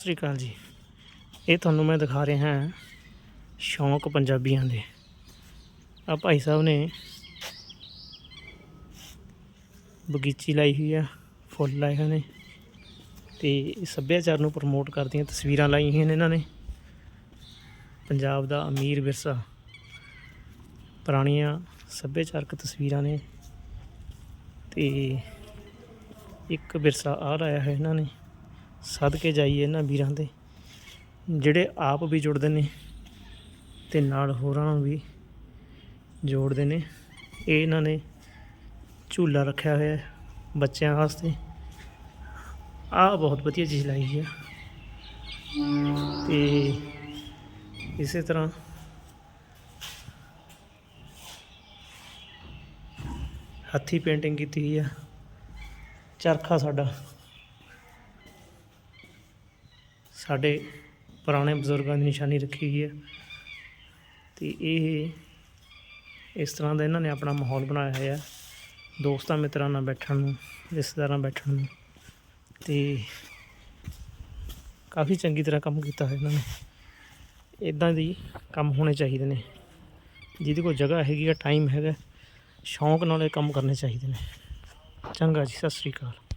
ਸਤਿ ਸ਼੍ਰੀ ਅਕਾਲ ਜੀ। ਇਹ ਤੁਹਾਨੂੰ ਮੈਂ ਦਿਖਾ ਰਿਹਾ ਹਾਂ ਸ਼ੌਂਕ ਪੰਜਾਬੀਆਂ ਦੇ। ਆ ਭਾਈ ਸਾਹਿਬ ਨੇ ਬਗੀਚੀ ਲਾਈ ਹੋਈ ਆ, ਫੁੱਲ ਲਾਏ ਹੋਏ ਨੇ ਤੇ ਸੱਭਿਆਚਾਰ ਨੂੰ ਪ੍ਰਮੋਟ ਕਰਦੀਆਂ ਤਸਵੀਰਾਂ ਲਾਈਆਂ ਹੋਈਆਂ ਨੇ ਇਹਨਾਂ ਨੇ। ਪੰਜਾਬ ਦਾ ਅਮੀਰ ਵਿਰਸਾ। ਪੁਰਾਣੀਆਂ ਸੱਭਿਆਚਾਰਕ ਤਸਵੀਰਾਂ ਨੇ ਤੇ ਇੱਕ ਵਿਰਸਾ ਆ ਲਾਇਆ ਹੈ ਇਹਨਾਂ ਨੇ। ਸਦਕੇ ਜਾਈਏ ਇਹਨਾਂ ਵੀਰਾਂ ਦੇ, ਜਿਹੜੇ ਆਪ ਵੀ ਜੁੜਦੇ ਨੇ ਤੇ ਨਾਲ ਹੋਰਾਂ ਨੂੰ ਵੀ ਜੋੜਦੇ ਨੇ। ਇਹ ਇਹਨਾਂ ਨੇ ਝੂਲਾ ਰੱਖਿਆ ਹੋਇਆ ਹੈ ਬੱਚਿਆਂ ਵਾਸਤੇ। ਆਹ ਬਹੁਤ ਵਧੀਆ ਚੀਜ਼ ਲਾਈ ਹੈ ਤੇ ਇਸੇ ਤਰ੍ਹਾਂ ਹੱਥੀ ਪੇਂਟਿੰਗ ਕੀਤੀ ਹੋਈ ਆ। ਚਰਖਾ ਸਾਡਾ। ਸਾਡੇ ਪੁਰਾਣੇ ਬਜ਼ੁਰਗਾਂ ਦੀ ਨਿਸ਼ਾਨੀ ਰੱਖੀ ਗਈ ਹੈ। ਤੇ ਇਹ ਇਸ ਤਰ੍ਹਾਂ ਦਾ ਇਹਨਾਂ ਨੇ ਆਪਣਾ ਮਾਹੌਲ ਬਣਾਇਆ ਹੋਇਆ ਹੈ। ਦੋਸਤਾਂ ਮਿੱਤਰਾਂ ਨਾਲ ਬੈਠਣ ਨੂੰ, ਰਿਸ਼ਤੇਦਾਰਾਂ ਨਾਲ ਬੈਠਣ ਨੂੰ। ਤੇ ਕਾਫੀ ਚੰਗੀ ਤਰ੍ਹਾਂ ਕੰਮ ਕੀਤਾ ਹੋਇਆ ਇਹਨਾਂ ਨੇ। ਇਦਾਂ ਦੀ ਕੰਮ ਹੋਣੇ ਚਾਹੀਦੇ ਨੇ। ਜਿਹਦੇ ਕੋਲ ਜਗ੍ਹਾ ਹੈਗੀ ਆ ਟਾਈਮ ਹੈਗਾ, ਸ਼ੌਂਕ ਨਾਲ ਇਹ ਕੰਮ ਕਰਨੇ ਚਾਹੀਦੇ ਨੇ। ਚੰਗਾ ਜੀ, ਸਤਿ ਸ੍ਰੀ ਅਕਾਲ।